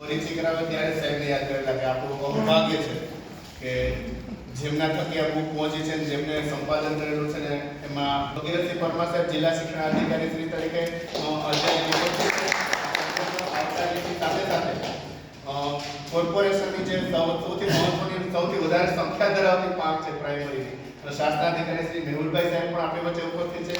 પરિચય કરાવે ત્યારે સાહેબને યાદ કરેલા કે આપણું અહોભાગ્ય છે કે જેમના થકી આ બુક પહોંચી છે જેમને સંપાદન કરેલું છે ને એમાં ભગીરથસિંહ પરમાર સાહેબ જિલ્લા શિક્ષણ અધિકારી શ્રી તરીકે સાથે સાથે કોર્પોરેશનની જે સૌથી મહત્વની સૌથી વધારે સંખ્યા ધરાવતી પાંચ છે પ્રાઇમરીની તો શાસનાધિકારી શ્રી મેહુલભાઈ સાહેબ પણ આપણી વચ્ચે ઉપસ્થિત છે.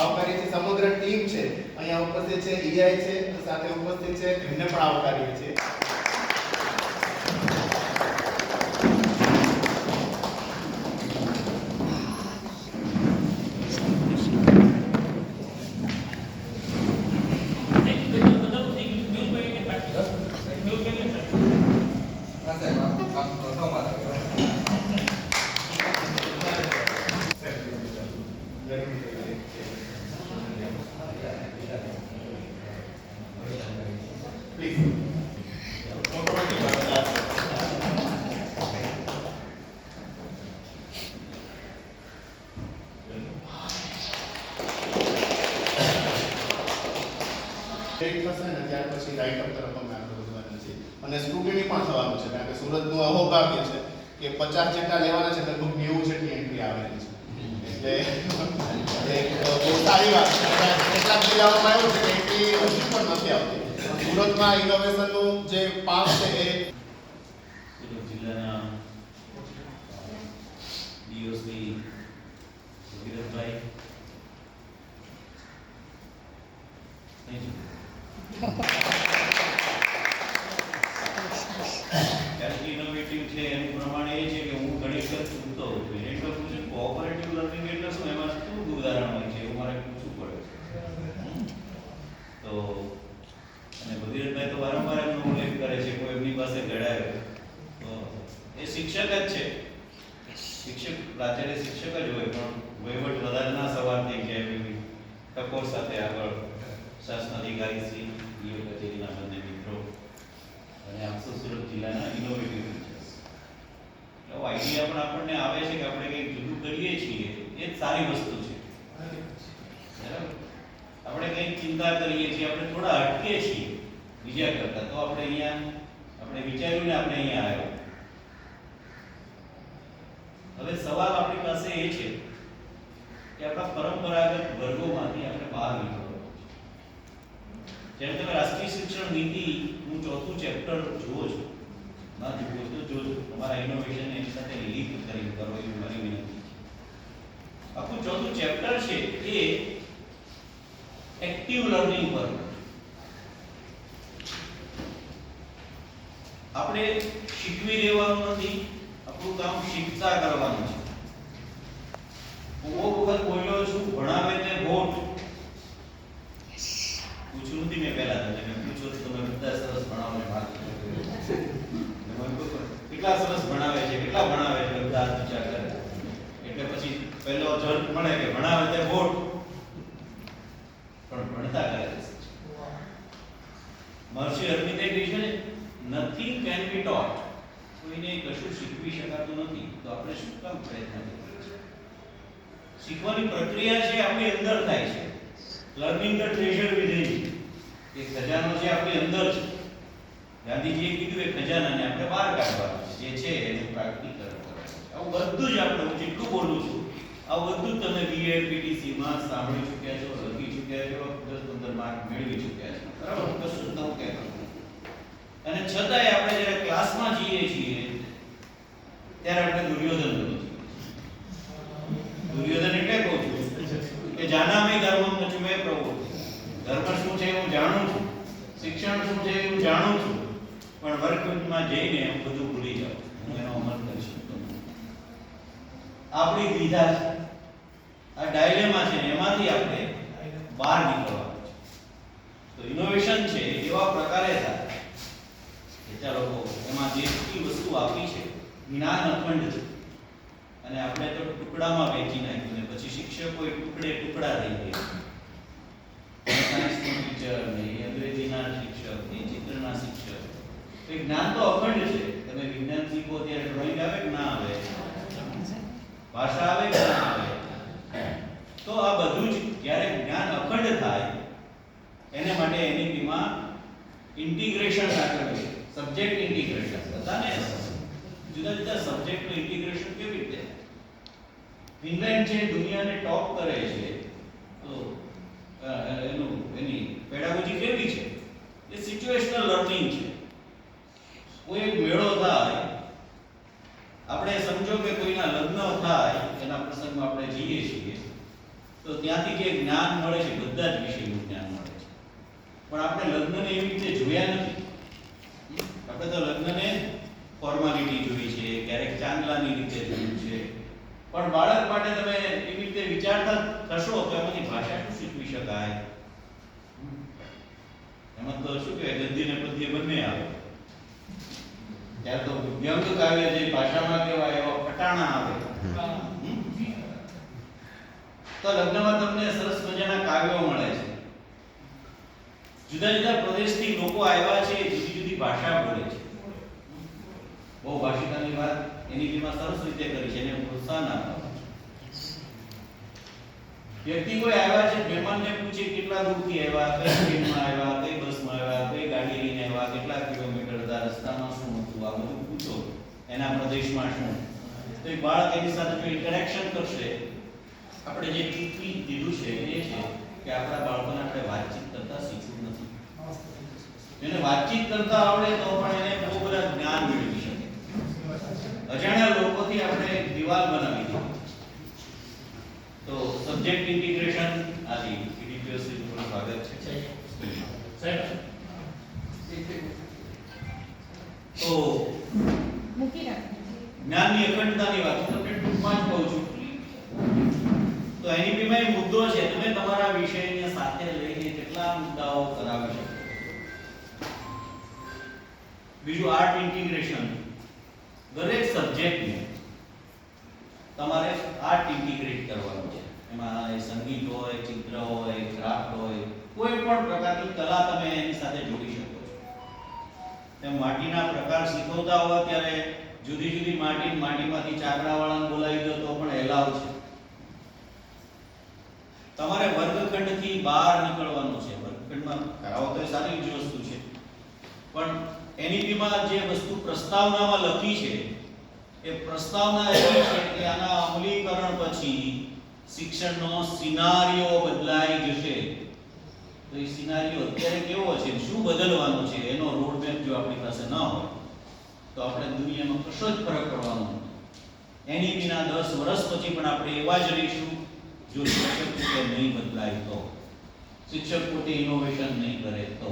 એમને છે સમગ્ર ટીમ છે, અહીંયા ઉપસ્થિત છે, ઈઆઈ છે, સાથે ઉપસ્થિત છે એમને પણ આવકારીએ છીએ પ્લીઝ ઓટોમેટિક વાત એક થશે ને ત્યાર પછી રાઇટ અપ તરફ અમે આગળ વધવાના છીએ અને સ્ક્રુટિની પણ થવાનું છે કારણ કે સુરતનું અહોભાગ્ય છે કે પચાસ જેટલા લેવાના છે લગભગ નેવું જેટલી એન્ટ્રી આવેલી છે એટલે એટલે બહુ સારી વાત છે કેટલાક- કેટલાક જિલ્લાઓમાં એવું છે કે એન્ટ્રી હજી પણ નથી સુરતમાં ઇનોવેશનનું જે પાક છે એ જિલ્લાના ડીઓસી ભગીરથભાઈ Thank you. કારણ કે ઇનોવેટિવ છે એનું પ્રમાણ એ છે કે હું ઘણી વખત પૂછતો હોઉં છું એને તો પૂછું કોઓપરેટિવ લર્નિંગ એટલે શું એમાં શું ઉદાહરણ હોય છે એવું મારે પૂછવું પડે તો અને ભગીરથભાઈ તો વારંવાર એમનો ઉલ્લેખ કરે છે કોઈ એમની પાસે ઘડાયો તો એ શિક્ષક જ છે શિક્ષક પ્રાચાર્ય શિક્ષક જ હોય પણ વહીવટ વધારના સવાર થઈ જાય એવી ટકોર સાથે આગળ શાસન અધિકારી શ્રી ઈઓ કચેરીના બંને મિત્રો અને આખો સુરત જિલ્લાના ઇનોવેટિવ ટીચર્સ એવો આઈડિયા પણ આપણને આવે છે કે આપણે કંઈક જુદું કરીએ છીએ, એ જ સારી વસ્તુ છે. આપણે કંઈક ચિંતા કરીએ છીએ, આપણે થોડા અટકીએ છીએ બીજા કરતા. તો આપણે અહીંયા, આપણે વિચાર્યું ને આપણે અહીંયા આવ્યો. હવે સવાલ આપણી પાસે એ છે કે આપણા પરંપરાગત વર્ગોમાંથી આપણે બહાર નીકળવું જેમ તમે રાષ્ટ્રીય શિક્ષણ નીતિ, હું ચોથું ચેપ્ટર જુઓ છો. ના જુઓ તો જો તમારા ઇનોવેશન એની સાથે લિંક કરી કરો એવી મારી વિનંતી આખું ચોથું ચેપ્ટર છે એ એક્ટિવ લર્નિંગ પર. આપણે શીખવી લેવાનું નથી, આપણું કામ શીખતા કરવાનું છે. હું બહુ વખત બોલ્યો છું, ભણાવે તે ભોટ પૂછ્યું મેં પહેલા તમને મેં પૂછ્યું તો તમે બધા સરસ ભણાવો વાત કેટલા સરસ ભણાવે છે, કેટલા ભણાવે છે, બધા વિચાર કરે. એટલે પછી પહેલો જજ મળે કે ભણાવે તે ભોટ પણ ભણતા કરે મહર્ષિ અરવિંદે કહ્યું છે નથિંગ કેન બી ટોટ કોઈને કશું શીખવી શકાતું નથી. તો આપણે શું કામ પ્રયત્ન કરીએ શીખવાની પ્રક્રિયા છે, આપણી અંદર થાય છે. લર્નિંગ ધ ટ્રેઝર વિધિન એ ખજાનો જે આપણી અંદર છે. ગાંધીજીએ કીધું એ ખજાનાને આપણે બહાર કાઢવાનો છે. જે છે એનું પ્રાકટીકરણ કરવાનું છે. આવું બધું જ આપણે હું જેટલું બોલું છું, આવું બધું તમે બીએડ પીટીસી સાંભળી ચૂક્યા છો, લખી ચૂક્યા છો 10 15 માર્ક મેળવી ચૂક્યા છો. બરાબર? કશું જ નવું કહેતો. અને છતાંય આપણે જ્યારે ક્લાસમાં જઈએ છીએ, ત્યારે આપણે દુર્યોધન બની દુર્યોધન એટલે કહું છું કે જાનામી ધર્મમ મચમે પ્રવૃત્તિ ધર્મ શું છે હું જાણું છું, શિક્ષણ શું છે હું જાણું છું, પણ વર્ગમાં જઈને હું બધું ભૂલી જાઉં હું એનો અમલ કરી શકતો આપણી દ્વિધા છે. આ ડાયલેમા છે એમાંથી આપણે બહાર નીકળવાનું છે. તો ઇનોવેશન છે એવા પ્રકારે થાય કે ચાલો એમાં જે વસ્તુ આપી છે, જ્ઞાન અખંડ છે. અને આપણે તો ટુકડામાં વેચી નાખ્યું ને પછી શિક્ષકો ટુકડે ટુકડા થઈ ગયા સાયન્સનો ટીચર અંગ્રેજીના ચિત્રના શિક્ષક જ્ઞાન તો અખંડ છે તમે વિજ્ઞાન શીખો ત્યારે ડ્રોઈંગ આવે ના આવે ભાષા આવે કે આ બધું જ જ્યારે જ્ઞાન અખંડ થાય એને માટે એની એનઈપીમાં ઇન્ટિગ્રેશન રાખેલું છે સબ્જેક્ટ ઇન્ટિગ્રેશન બધાને જુદા જુદા સબ્જેક્ટનું ઇન્ટિગ્રેશન કેવી રીતે ફિનલેન્ડ જે દુનિયાને ટોપ કરે છે તો એનું, એની પેડાગોજી કેવી છે? એ સિચ્યુએશનલ લર્નિંગ છે. કોઈ એક મેળો થાય, આપણે સમજો કે કોઈના લગ્ન થાય, એના પ્રસંગમાં આપણે જઈએ છીએ, તો ત્યાંથી જે જ્ઞાન મળે છે, બધા જ વિષયનું જ્ઞાન મળે છે. પણ આપણે લગ્નને એવી રીતે જોયા નથી. આપણે તો લગ્નને ફોર્માલિટી જોઈ છે, ક્યારેક ચાંદલાની રીતે જોયું છે. પણ બાળક માટે તમે એવી રીતે વિચારતા થશો તો એમાંથી ભાષા શું શીખવી શકાય એમાં તો શું કહેવાય ગદ્ય ને પદ્ય બંને આવે ત્યારે તો વ્યંગ કાવ્ય જે ભાષામાં કહેવાય એવા ફટાણા આવે? તો લગ્નમાં તમને સરસ મજાના કાવ્યો મળે છે જુદા જુદા પ્રદેશથી લોકો આવ્યા છે જુદી જુદી ભાષા બોલે છે બહુ ભાષિકાની વાત એની જેમાં સરસ રીતે કરી છે એને પ્રોત્સાહન આપવા વ્યક્તિ કોઈ આવ્યા છે? મહેમાનને પૂછે કેટલા દૂરથી આવ્યા, કઈ ટ્રેનમાં આવ્યા, કઈ બસમાં આવ્યા, કઈ ગાડી લઈને આવ્યા, કેટલા કિલોમીટર હતા, રસ્તામાં શું હતું, આ બધું પૂછો. એના પ્રદેશમાં શું? તો એ બાળક એની સાથે જો ઇન્ટરેક્શન કરશે, આપણે જે ટીપી દીધું છે, એ છે કે આપણા બાળકોને આપણે વાતચીત કરતા શીખવું નથી. એને વાતચીત કરતા આવડે તો પણ એને બહુ બધા જ્ઞાન મેળવી શકે. અજાણ્યા લોકોથી આપણે દિવાલ બનાવી દીધી. તો સબ્જેક્ટ ઇન્ટિગ્રેશન આદિ પીડીપીએસનું સ્વાગત છે. સાહેબ તો મૂકી જ્ઞાનની અખંડતાની વાત તમને ટૂંકમાં જ કહું છું. તો એની માં એક મુદ્દો છે તમે તમારા વિષયને સાથે લઈને કેટલા મુદ્દાઓ કરાવી શકો બીજું આર્ટ ઇન્ટિગ્રેશન દરેક સબ્જેક્ટને તમારે આર્ટ ઇન્ટિગ્રેટ કરવાનું છે. એમાં સંગીત હોય, ચિત્ર હોય ક્રાફ્ટ હોય, કોઈ પણ પ્રકારની કલા તમે એની સાથે જોડી શકો છો. તેમ માટીના પ્રકાર શીખવતા હોય ત્યારે જુદી જુદી માટી, માટીમાંથી ચાકડાવાળાને બોલાવી દો તો પણ એલાવ છે. તમારે વર્ગખંડથી બહાર નીકળવાનું છે. વર્ગખંડમાં કરાવો તો સારી જ વસ્તુ છે. પણ એનઈપીમાં જે વસ્તુ પ્રસ્તાવનામાં લખી છે એ પ્રસ્તાવના એવી છે કે આના અમલીકરણ પછી શિક્ષણનો સિનારિયો બદલાઈ જશે. તો એ સિનારિયો અત્યારે કેવો છે? શું બદલવાનું છે? એનો રોડમેપ જો આપણી પાસે ન હોય, તો આપણે દુનિયામાં કશો જ ફરક પડવાનો એની વિના દસ વર્ષ પછી પણ આપણે એવા જ રહીશું જો શિક્ષક પોતે નહીં બદલાય તો. શિક્ષક પોતે ઇનોવેશન નહીં કરે તો.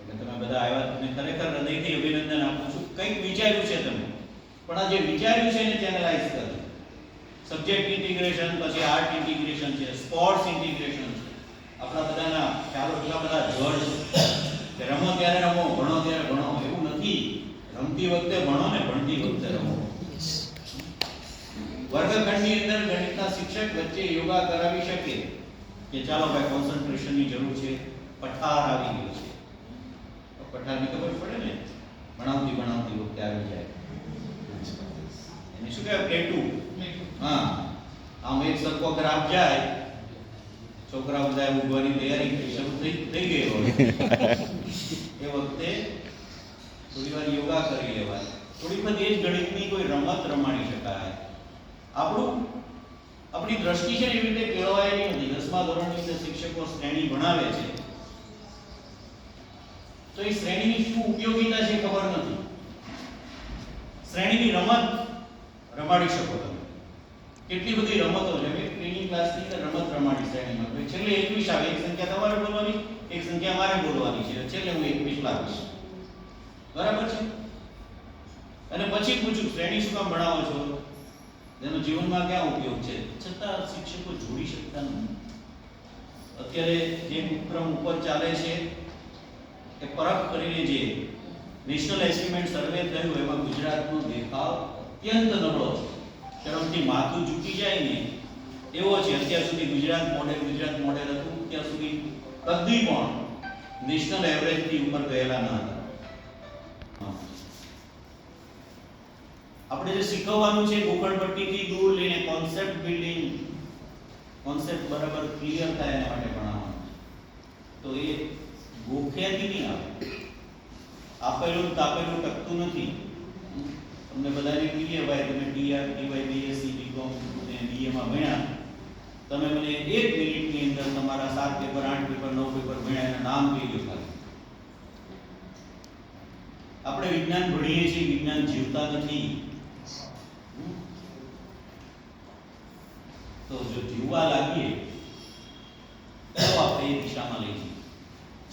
એટલે તમે બધા આવ્યા, તમને ખરેખર હૃદયથી અભિનંદન આપું છું. કંઈક વિચાર્યું છે તમે? પણ આ જે વિચાર્યું છે એને ચેનલાઇઝ કરજો. સબ્જેક્ટ ઇન્ટિગ્રેશન પછી આર્ટ ઇન્ટિગ્રેશન છે સ્પોર્ટ્સ ઇન્ટિગ્રેશન છે. આપણા બધાના ખ્યાલો એટલા બધા જડ છે કે રમો ત્યારે રમો, ભણો ત્યારે ભણો, એવું નથી. રમતી વખતે ભણો ને ભણતી વખતે રમો. વર્ગખંડની અંદર ગણિતના શિક્ષક વચ્ચે યોગા કરાવી શકે કે ચાલો ભાઈ કોન્સન્ટ્રેશનની જરૂર છે, પઠાર આવી ગયો છે. પઠારની ખબર પડે ને? ભણાવતી ભણાવતી વખતે આવી જાય. એને શું કહેવાય પ્લેટુ હા આમ એક સરખો ગ્રાફ જાય છોકરા બધા ઉભવાની તૈયારી શરૂ થઈ થઈ ગઈ હોય એ વખતે થોડી વાર યોગા કરી લેવાય થોડી બધી એ જ ગણિતની કોઈ રમત રમાડી શકાય આપણું આપણી દ્રષ્ટિ છે એવી રીતે કેળવાયેલી નથી દસમા ધોરણની અંદર શિક્ષકો શ્રેણી ભણાવે છે તો એ શ્રેણીની શું ઉપયોગિતા છે ખબર નથી. શ્રેણીની રમત રમાડી શકો તમે. કેટલી બધી રમતો મેં ટ્રેનિંગ ક્લાસની રમત રમાડી શ્રેણીમાં. તો છેલ્લે 21 આવે, એક સંખ્યા તમારે બોલવાની, એક સંખ્યા મારે બોલવાની છે. છેલ્લે હું 21 લાવીશ. બરાબર છે? અને પછી પૂછું, શ્રેણી શું કામ ભણાવો છો? તેનો જીવનમાં ક્યાં ઉપયોગ છે? છતાં શિક્ષકો જોડી શકતા નથી. અત્યારે જે ઉપક્રમ ઉપર ચાલે છે, એ પરખ કરીને જે નેશનલ એસ્ટિમેટ સર્વે થયું, એમાં ગુજરાતનો દેખાવ અત્યંત નબળો છે શરમથી માથું ઝૂકી જાય ને, એવો છે, અત્યાર સુધી ગુજરાત મોડેલ ગુજરાત મોડેલ હતું, ત્યાં સુધી કદી પણ નેશનલ એવરેજથી ઉપર ગયેલા ન હતા. આપણે જે શીખવવાનું છે, ગોકળપટ્ટીથી દૂર લઈને કોન્સેપ્ટ બિલ્ડિંગ કોન્સેપ્ટ બરાબર ક્લિયર થાય એના માટે ભણાવવાનું. તો એ ગોખ્યાથી નહીં આવે આપેલું તાપેલું ટકતું નથી તમને બધાને કહીએ ભાઈ તમે ટીઆર ટીવાય બીએસસી બીકોમ ને બીએમાં ભણ્યા. તમે મને એક મિનિટની અંદર તમારા સાત પેપર આઠ પેપર નવ પેપર ભણ્યા એના નામ કહી દો ખાલી. આપણે વિજ્ઞાન ભણીએ છીએ, વિજ્ઞાન જીવતા નથી. હમ? તો જો જીવવા લાગીએ, તો આપણે એ દિશામાં લઈ જઈએ.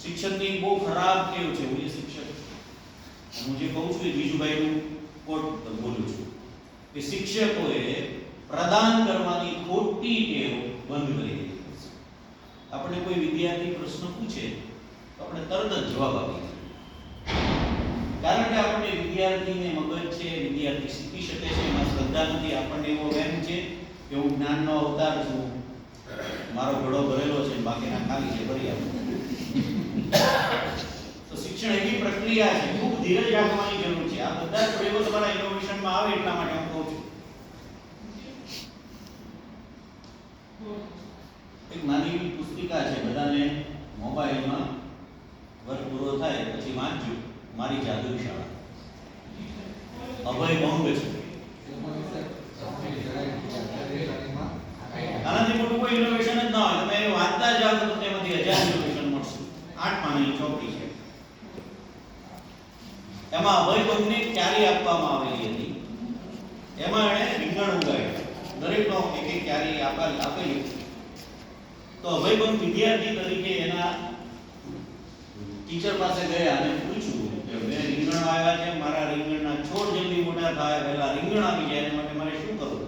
શિક્ષકની બહુ ખરાબ ટેવ છે? હું એ શિક્ષક છું. હું જે કહું છું એ બીજુભાઈનું કોટ બોલું છું. કે શિક્ષકોએ પ્રદાન કરવાની ખોટી ટેવ બંધ કરી દીધી આપણે કોઈ વિદ્યાર્થી પ્રશ્ન પૂછે, તો આપણે તરત જ જવાબ આપીએ કારણ કે આપણે વિદ્યાર્થીને મગજ છે, વિદ્યાર્થી શીખી શકે છે, એમાં શ્રદ્ધા નથી, આપણને એવો વહેમ છે કે હું જ્ઞાનનો અવતાર છું, મારો ઘડો ભરેલો છે બાકીના ખાલી છે, ભરી આપો. તો શિક્ષણ એવી પ્રક્રિયા છે, ખૂબ ધીરજ રાખવાની જરૂર આ બધા પ્રયોગો તમારા ઇનોવેશનમાં આવે એટલા માટે હું કહું છું. એક નાની એવી પુસ્તિકા છે, બધાને મોબાઈલમાં વર્ગ પૂરો થાય પછી વાંચજો, મારી જાદુ શાળા. અભય ભંગ છે. આનાથી મોટું કોઈ ઇનોવેશન જ ના હોય. તમે વાંચતા જાઓ તો તેમાંથી હજાર ઇનોવેશન મળશે. આઠ પાનાની ચોપડી એમાં અભય ભંગને ક્યારી આપવામાં આવેલી હતી? એમાં એણે રીંગણ ઉગાડ્યું દરેકનો એક એક ક્યારી આપેલ- તો અભય ભંગ વિદ્યાર્થી તરીકે એના ટીચર પાસે ગયા અને પૂછ્યું કે મેં રીંગણ આવ્યા છે, મારા રીંગણના છોડ જલ્દી મોટા થાય, પહેલા રીંગણ આવી જાય, એના માટે મારે શું કરવું?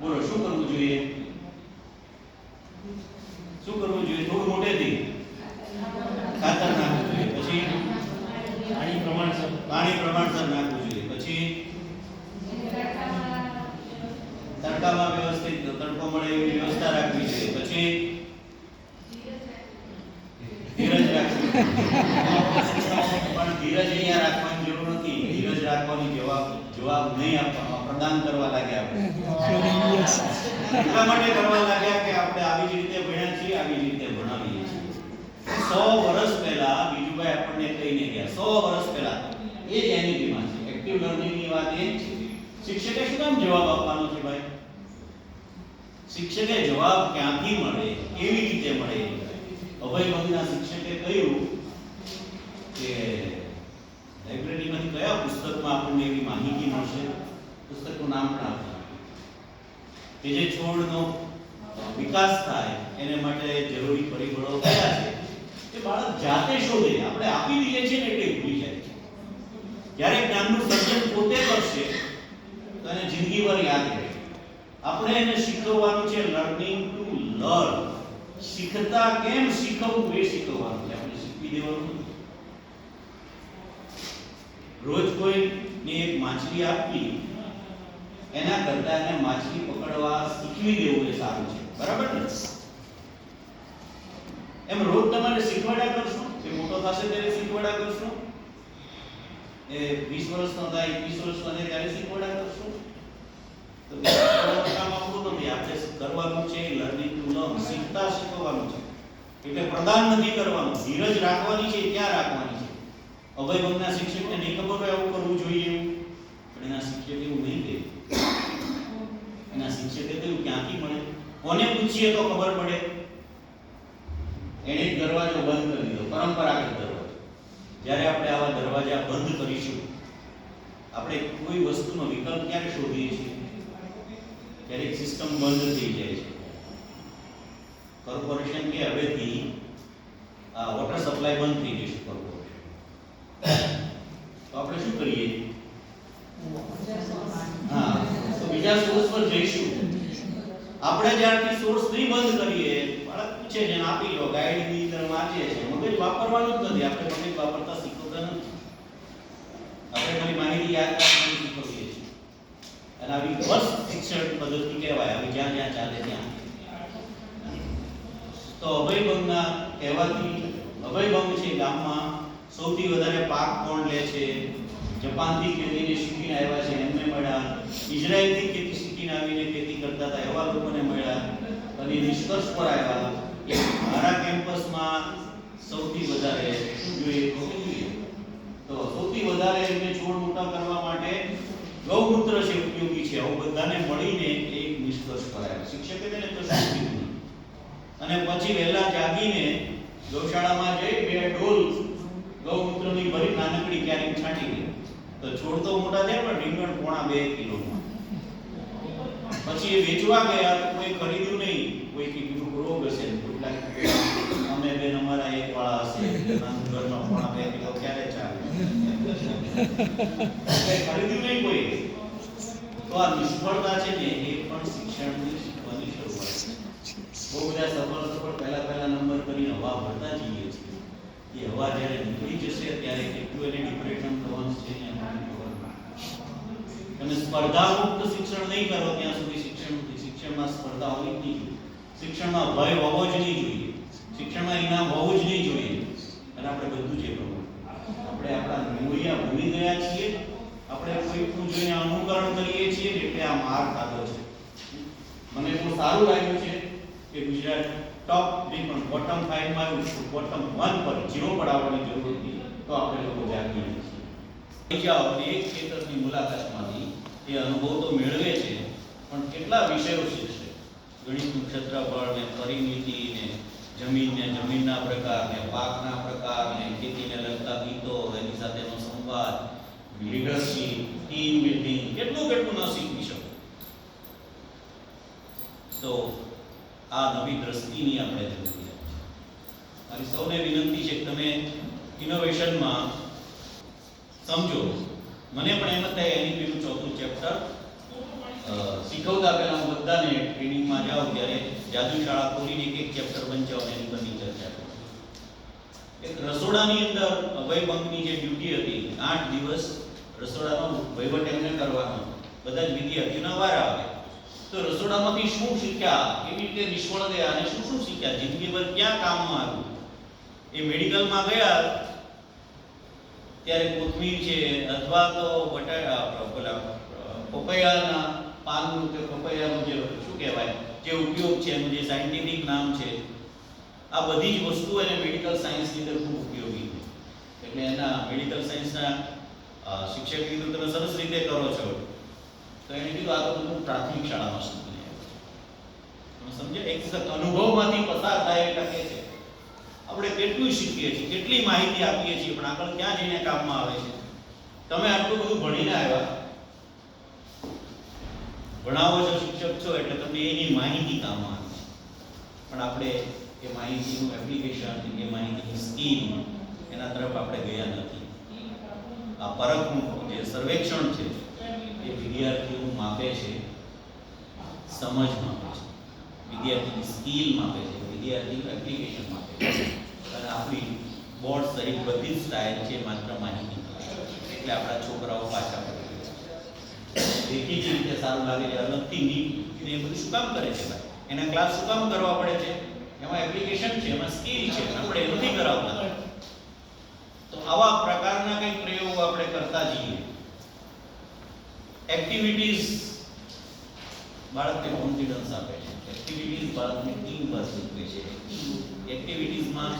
બોલો, શું કરવું જોઈએ? શું કરવું જોઈએ? થોડું મોટેથી? ખાતર નાખવું. પાણી પ્રમાણસર પાણી પ્રમાણસર નાખવું જોઈએ. પછી તડકામાં વ્યવસ્થિત તડકો મળે એવી વ્યવસ્થા રાખવી જોઈએ. પછી ધીરજ રાખવી પણ ધીરજ અહીંયા રાખવાની જરૂર નથી. ધીરજ રાખવાની જવાબ જવાબ નહીં આપવાનો પ્રદાન કરવા લાગ્યા આપણે. એટલા માટે કરવા લાગ્યા કે આપણે આવી જ રીતે ભણ્યા છીએ, આવી જ રીતે ભણાવીએ. સો વર્ષ પહેલા બીજુભાઈ આપણને કહીને ગયા. સો વર્ષ પહેલા. એ જ એનઈપીમાં છે. એક્ટિવ લર્નિંગની વાત એ શિક્ષકે શું કામ જવાબ આપવાનો છે ભાઈ? શિક્ષકે જવાબ ક્યાંથી મળે? કેવી રીતે મળે? અભયભંગના શિક્ષકે કહ્યું કે લાઇબ્રેરીમાંથી કયા પુસ્તકમાં આપણને એવી માહિતી મળશે? પુસ્તકનું નામ પણ આપજો. કે જે છોડનો વિકાસ થાય, એને માટે જરૂરી પરિબળો કયા છે? એ બાળક જાતે શોધે આપણે આપી દઈએ છીએ ને એટલે ભૂલી જાય છે. જ્યારે જ્ઞાનનું સર્જન પોતે કરશે તો એને જિંદગીભર યાદ રહે. આપણે એને શીખવવાનું છે લર્નિંગ ટુ લર્ન. શીખતા કેમ શીખવવું એ શીખવવાનું છે. આપણે શીખવી દેવાનું. રોજ કોઈને એક માછલી આપવી, એના કરતા એને માછલી પકડવા શીખવી દેવું એ સારું છે. બરાબર ને? એમ રોજ તમારે શીખવાડ્યા કરશો? એ મોટો થશે ત્યારે શીખવાડ્યા કરશો? એ 20 વર્ષનો થાય 21 વર્ષનો થાય ત્યારે શીખવાડ્યા કરશો? તો કામ આપણું નથી કરવાનું છે, લર્નિંગ ટુ લર્ન, શીખતા શીખવાનું છે. એટલે પ્રદાન નથી કરવાનું, ધીરજ રાખવાની છે ક્યાં રાખવાની છે. અભય ભંગના નહીં ખબર હોય આવું કરવું જોઈએ. પણ એના શિક્ષકે એવું નહીં એના શિક્ષકે કહ્યું, ક્યાંથી મળે? કોને પૂછીએ તો ખબર પડે. એણે દરવાજો બંધ કરી દીધો, પરંપરાગત દરવાજો. જ્યારે આપણે આવા દરવાજા બંધ કરીશું, આપણે કોઈ વસ્તુનો વિકલ્પ ક્યારે શોધીએ છીએ? ત્યારે સિસ્ટમ બંધ થઈ જાય છે. કોર્પોરેશન કે હવેથી આ વોટર સપ્લાય બંધ થઈ જશે કોર્પોરેશન તો આપણે શું કરીએ? હા, તો બીજા સોર્સ પર જઈશું. આપણે જ્યારથી સોર્સ નહીં બંધ કરીએ છે ને આપી લો ગાઈડની અંદર વાંચે છે. મગજ વાપરવાનું જ નથી. આપણે મગજ વાપરતા શીખવતા નથી. આપણે ખાલી માહિતી યાદ રાખવાનું શીખવીએ છીએ. અને આવી બસ શિક્ષણ પદ્ધતિ કહેવાય. આવી જ્યાં જ્યાં ચાલે ત્યાં. તો અભયભંગના કહેવાથી અભયભંગ છે ગામમાં સૌથી વધારે પાક કોણ લે છે? જપાનથી ખેતીને શીખીને આવ્યા છે, એમને મળ્યા. ઇઝરાયલથી ખેતી શીખીને આવીને ખેતી કરતા હતા એવા લોકોને મળ્યા. અને નિષ્કર્ષ પર આવ્યા. મારા કેમ્પસમાં સૌથી વધારે જોઈએ તો તો સૌથી વધારે એમને છોડ મોટા કરવા માટે ગૌમૂત્ર છે ઉપયોગી છે. આવું બધાને મળીને એક નિષ્કર્ષ કરાયો. શિક્ષકે તેને કશું કીધું? અને પછી વહેલા જાગીને ગૌશાળામાં જઈ બે ઢોલ ગૌમૂત્રની ભરી નાનકડી ક્યારેક છાંટી દે તો છોડ તો મોટા થયા, પણ રીંગણ પોણા બે કિલો. પછી એ વેચવા ગયા કોઈ ખરીદ્યું નહીં. કોઈ કીધું રોગ હશે કેટલાક અમે બેન અમારા એક વાળા હશે નાનું ઘરમાં પોણા બે કિલો ક્યારે ચાલે કઈ ખરીદ્યું નહીં કોઈ તો આ નિષ્ફળતા છે ને એ પણ શિક્ષણની શીખવાની શરૂઆત છે બહુ બધા સફળ સફળ પહેલા પહેલા નંબર કરીને હવા ભરતા જઈએ છીએ એ હવા જ્યારે નીકળી જશે ત્યારે કેટલું એને ડિપ્રેશન થવાનું છે એ આપણને ખબર નથી. તમે સ્પર્ધામુક્ત શિક્ષણ નહીં કરો ત્યાં સુધી શિક્ષણ નથી શિક્ષણમાં સ્પર્ધા હોવી જ નહીં જોઈએ શિક્ષણમાં ભય હોવો જ નહીં જોઈએ. શિક્ષણમાં ઇનામ હોવું જ નહીં જોઈએ. અને આપણે બધું છે પ્રભુ આપણે આપણા મૂળિયા ભૂલી ગયા છીએ. આપણે કોઈકનું જોઈને અનુકરણ કરીએ છીએ એટલે આ માર ખાધો છે. મને એવું સારું લાગ્યું છે કે ગુજરાત ટોપ બી પણ બોટમ ફાઈવમાં આવ્યું બોટમ વન પર ઝીરો પર આવવાની જરૂર હતી તો આપણે લોકો જાગીએ છીએ. એક ખેતરની મુલાકાતમાંથી એ અનુભવ તો મેળવે છે, પણ કેટલા વિષયો શીખશે ગણિતનું ક્ષેત્રફળ ને પરિમિતિ ને જમીન ને જમીનના પ્રકાર ને પાકના પ્રકાર ને ખેતીને લગતા ગીતો, એની સાથેનો સંવાદ લીડરશીપ ટીમ બિલ્ડિંગ કેટલું કેટલું ન શીખવી શકો. તો આ નવી દ્રષ્ટિની આપણે જરૂરિયાત છે. મારી સૌને વિનંતી છે કે તમે ઇનોવેશનમાં સમજો. મને પણ એમ થાય એની પેલું ચોથું ચેપ્ટર શીખવતા પહેલા હું બધાને ટ્રેનિંગમાં જાઉં ત્યારે જાદુ ખોલીને એક એક ચેપ્ટર વંચાવ એની બધી ચર્ચા કરું. એક રસોડાની અંદર અભય બંકની જે ડ્યુટી હતી, આઠ દિવસ રસોડાનો વહીવટ એમને કરવાનો. બધા જ વિદ્યાર્થીઓના વાર આવે. તો રસોડામાંથી શું શીખ્યા? કેવી રીતે નિષ્ફળ ગયા અને શું શું શીખ્યા? જિંદગીભર ક્યાં કામમાં આવ્યું એ મેડિકલમાં ગયા. ત્યારે કોથમીર છે, અથવા તો બટાટા પેલા પપૈયાના પાનનું કે પપૈયાનું જે શું કહેવાય? જે ઉપયોગ છે એનું જે સાયન્ટિફિક નામ છે, આ બધી જ વસ્તુ એને મેડિકલ સાયન્સની અંદર ખૂબ ઉપયોગી છે. એટલે એના મેડિકલ સાયન્સના શિક્ષક કીધું તમે સરસ રીતે કરો છો. તો એને કીધું, આ તો બધું પ્રાથમિક શાળામાં શીખીને તમે સમજ્યા? એક અનુભવમાંથી પસાર થાય એ ટકે છે. આપણે કેટલું શીખીએ છીએ, કેટલી માહિતી આપીએ છીએ, પણ આગળ ક્યાં જઈને કામમાં આવે છે? તમે આટલું બધું ભણીને આવ્યા ભણાવો છો શિક્ષક છો એટલે તમને એની માહિતી કામમાં આવે છે. પણ આપણે એ માહિતીનું એપ્લિકેશન એ માહિતીની સ્કીમ એના તરફ આપણે ગયા નથી. આ પરખનું જે સર્વેક્ષણ છે, એ વિદ્યાર્થીઓ માપે છે, સમજ માપે છે. વિદ્યાર્થીની સ્કિલ માપે છે, વિદ્યાર્થીનું એપ્લિકેશન માપે છે. અને આપણી બોર્ડ સહિત બધી જ સ્ટાઇલ છે માત્ર માહિતી. એટલે આપણા છોકરાઓ પાછા દેખીતી રીતે સારું લાગે છે, અલગથી નીટ ને એ બધું શું કામ કરે છે એના ક્લાસ શું કામ કરવા પડે છે? એમાં એપ્લિકેશન છે, એમાં સ્કિલ છે, આપણે એ નથી કરાવતા. તો આવા પ્રકારના કંઈક પ્રયોગો આપણે કરતા જઈએ. એક્ટિવિટીઝ બાળકને કોન્ફિડન્સ આપે છે. એક્ટિવિટીઝ બાળકને ટીમ વર્ક શીખવે છે. એક્ટિવિટીઝમાં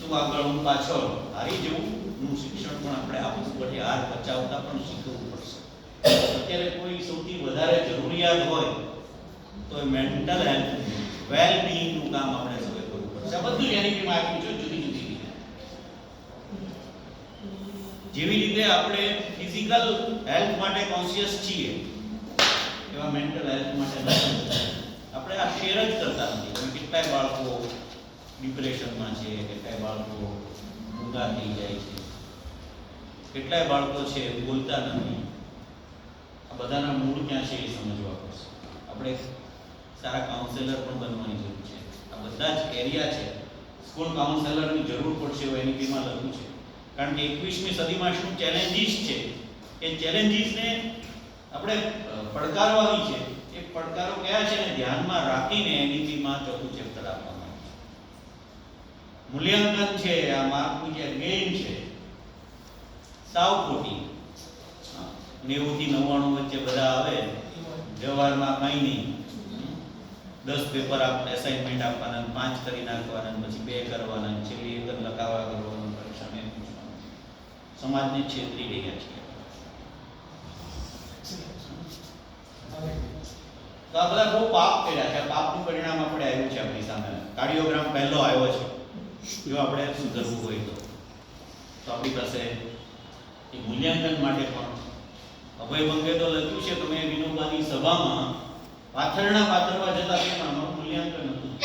તું આગળ હું પાછળ હારી જવું? નું શિક્ષણ પણ આપણે આપવું પડે. હાર બચાવતા પણ શીખવવું પડશે. અત્યારે કોઈ સૌથી વધારે જરૂરિયાત હોય તો એ મેન્ટલ હેલ્થ વેલનું કામ આપણે સૌએ કરવું પડશે. આ બધું એની કે આપ્યું છે જુદી જુદી રીતે. જેવી રીતે આપણે ફિઝિકલ હેલ્થ માટે કોન્શિયસ છીએ, એવા મેન્ટલ હેલ્થ માટે. આપણે આ શેર જ કરતા નથી. કેટલાય બાળકો ડિપ્રેશનમાં છે, કેટલાય બાળકો મૂંગા થઈ જાય છે. કેટલાય બાળકો છે, બોલતા નથી. આ બધાના મૂળ ક્યાં છે એ સમજવા પડશે. આપણે સારા કાઉન્સેલર પણ બનવાની જરૂર છે. આ બધા જ એરિયા છે. સ્કૂલ કાઉન્સેલરની જરૂર પડશે એવું એનઈપીમાં લખ્યું છે. કારણ કે એકવીસમી સદીમાં શું ચેલેન્જીસ છે? એ ચેલેન્જીસને આપણે પડકારવાની છે. એ પડકારો કયા છે ને? ધ્યાનમાં રાખીને એનઈપીમાં ચોથું ચેપ્ટર આપવામાં આવ્યું છે. મૂલ્યાંકન છે, આ માર્કનું જે ગેઇન છે, સાવ ખોટી. નેવું થી નવ્વાણું વચ્ચે બધા આવે, વ્યવહારમાં કંઈ નહીં. દસ પેપર આપણે એસાઇનમેન્ટ આપવાના પાંચ કરી નાખવાના પછી બે કરવાના છેલ્લી એક લખાવા કરવાનું પરીક્ષામાં એમ સમાજને છેતરી રહ્યા છીએ. તો આ બધા બહુ પાપ કર્યા છે. પાપનું પરિણામ આપણે આવ્યું છે આપણી સામે. કાર્ડિયોગ્રામ પહેલો આવ્યો છે. જો આપણે સુધરવું હોય તો. તો આપણી પાસે એ મૂલ્યાંકન માટે પણ અભય બંગે તો લખ્યું છે, તમે વિનોબાની સભામાં પાથરણા પાથરવા જતા તે પણ અમારું મૂલ્યાંકન હતું.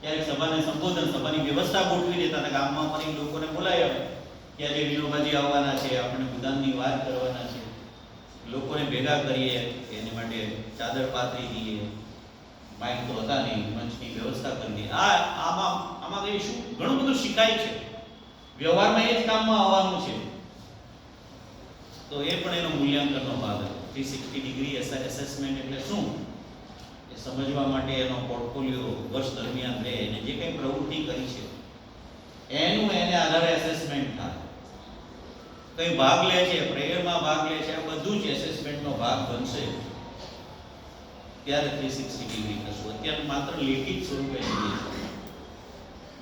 ક્યારેક સભાને સંબોધન, સભાની વ્યવસ્થા ગોઠવી દેતા હતા, ગામમાં એ લોકોને બોલાવ્યા. કે આજે વિનોબાજી આવવાના છે, આપણે વિધાનની વાત કરવાના છે. લોકોને ભેગા કરીએ, એની માટે ચાદર પાથરી દઈએ. માઇક તો હતા નહીં, મંચની વ્યવસ્થા કરી દઈએ. આ, આમાં આમાં કઈ શું? ઘણું બધું શીખાય છે. વ્યવહારમાં એ જ કામમાં આવવાનું છે. તો એ પણ એનો મૂલ્યાંકનનો ભાગ થ્રી સિક્સટી ડિગ્રી એસેસમેન્ટ એટલે શું? એ સમજવા માટે એનો પોર્ટફોલિયો વર્ષ દરમિયાન રહે અને જે કંઈ પ્રવૃત્તિ કરી છે, એનું એને આધારે એસેસમેન્ટ થાય. કઈ ભાગ લે છે, પ્રેયરમાં ભાગ લે છે, આ બધું જ એસેસમેન્ટનો ભાગ બનશે ત્યારે થ્રી સિક્સટી ડિગ્રી કરશું અત્યારે માત્ર લેખિત સ્વરૂપે જોઈએ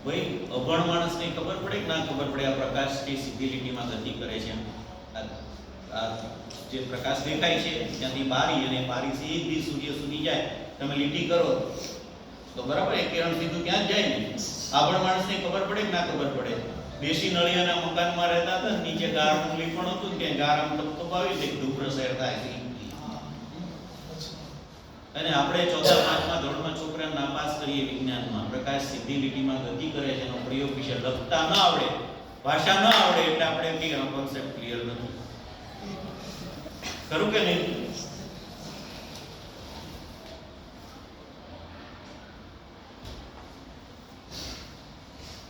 ભાઈ, અભણ માણસને ખબર પડે કે ના ખબર પડે? આ પ્રકાશ સીધી લીટીમાં ગતિ કરે છે. જે પ્રકાશ દેખાય છે, ત્યાંથી બારી અને બારી સીધી સૂર્ય સુધી જાય. તમે લીટી કરો. તો બરાબર એ કિરણ સીધું ત્યાં જ જાય ને અભણ માણસને ખબર પડે કે ના ખબર પડે. દેશી નળિયાના મકાનમાં રહેતા હતા, નીચે ગાર ડુંગળી પણ હતું કે ગાર આમ તપતપાવી દે ધૂપ શહેર થાય અને આપણે ચોથા પાંચમા ધોરણમાં છોકરા નાપાસ કરીએ વિજ્ઞાનમાં. પ્રકાશ સીધી લીટીમાં ગતિ કરે છે, એનો પ્રયોગ વિશે લખતા ન આવડે, ભાષા ન આવડે એટલે આપણે કોન્સેપ્ટ ક્લિયર નથી. ખરું કે નહીં?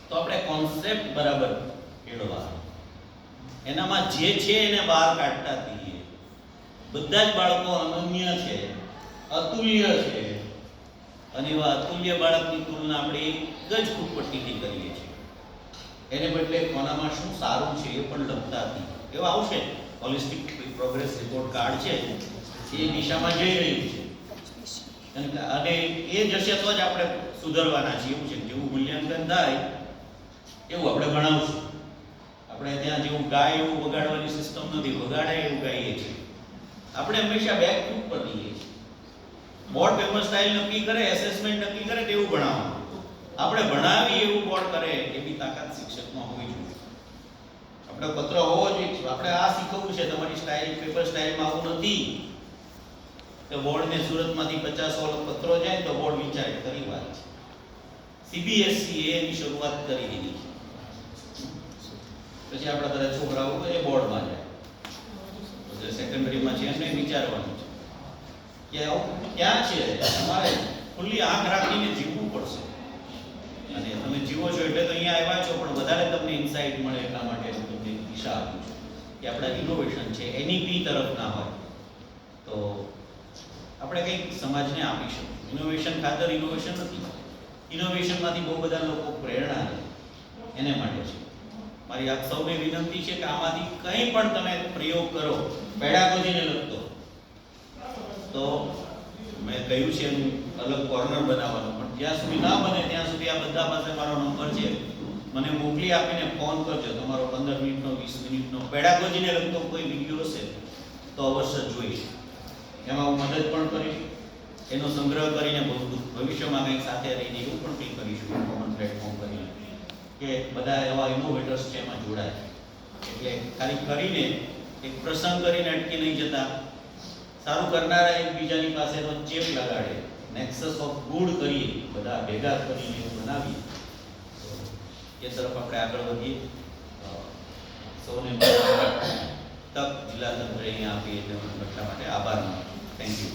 તો આપણે કોન્સેપ્ટ બરાબર કેળવા એનામાં જે છે એને બહાર કાઢતા થઈએ બધા જ બાળકો અનન્ય છે, અતુલ્ય છે. અને એવા અતુલ્ય બાળકની તુલના આપણે એક જ ફૂટપટ્ટીથી કરીએ છીએ. એને બદલે કોનામાં શું સારું છે એ પણ લખતા હતી એવા આવશે. હોલિસ્ટિક પ્રોગ્રેસ રિપોર્ટ કાર્ડ છે, એ દિશામાં જઈ રહ્યું છે. અને એ જશે તો જ આપણે સુધરવાના છીએ, એવું છે. જેવું મૂલ્યાંકન થાય, એવું આપણે ભણાવશું. આપણે ત્યાં જેવું ગાય એવું વગાડવાની સિસ્ટમ નથી, વગાડાય એવું ગાઈએ છીએ. આપણે હંમેશા બેક ફૂટ પર રહીએ છીએ. બોર્ડ પેપર સ્ટાઇલ નક્કી કરે એસેસમેન્ટ નક્કી કરે, તેવું ભણાવવાનું. આપણે ભણાવી એવું બોર્ડ કરે એવી તાકાત શિક્ષકમાં જોઈએ આપણે પત્ર હોવો જોઈએ. આપણે આ શીખવવું છે? તમારી સ્ટાઇલ પેપર સ્ટાઇલમાં આવું નથી. તો બોર્ડને સુરતમાંથી પચાસ સો પત્રો જાય તો બોર્ડ વિચારે કરી વાત છે. સીબીએસઈ E એની શરૂઆત કરી દીધી છે. પછી આપણા બધા છોકરાઓ એ બોર્ડમાં જાય. સેકન્ડરીમાં છે એમને વિચારવાનું છે. કે ક્યાં છે? તમારે ખુલ્લી આંખ રાખીને જીવવું પડશે. અને તમે જીવો છો એટલે તો અહીંયા આવ્યા છો, પણ વધારે તમને ઇન્સાઇટ મળે એટલા માટે દિશા આપું છું કે આપણા ઇનોવેશન છે એનઈપી તરફ ના હોય, તો આપણે કંઈક સમાજને આપી શકું ઇનોવેશન ખાતર ઇનોવેશન નથી. ઇનોવેશનમાંથી બહુ બધા લોકો પ્રેરણા લે એને માટે છે. મારી આપ સૌને વિનંતી છે કે આમાંથી કંઈ પણ તમે પ્રયોગ કરો, પેડાગોજીને લગતો, તો મેં કહ્યું છે એનું અલગ કોર્નર બનાવવાનું. પણ જ્યાં સુધી ના બને ત્યાં સુધી આ બધા પાસે મારો નંબર છે. મને મોકલી આપીને ફોન કરજો. તમારો પંદર મિનિટનો, વીસ મિનિટનો પેડાગોજીને લગતો કોઈ વીડિયો હશે તો અવશ્ય જોઈશ એમાં હું મદદ પણ કરીશ. એનો સંગ્રહ કરીને ભવ- ભવિષ્યમાં કંઈક સાથે રહીને એવું પણ કંઈક કરીશું. કોમન પ્લેટફોર્મ કરીને. કે બધા એવા ઇનોવેટર્સ છે એમાં જોડાય. એટલે ખાલી કરીને એક પ્રસંગ કરીને અટકી નહીં જતા. સારું કરનારા એકબીજાની પાસેનો ચેપ લગાડે. નેક્સસ ઓફ ગુડ કરીએ. બધા ભેગા કરીને એવું બનાવીએ. એ તરફ આપણે આગળ વધીએ. સૌને તક જિલ્લા તંત્રએ અહીંયા આપીએ એટલે માટે આભાર થેન્ક યુ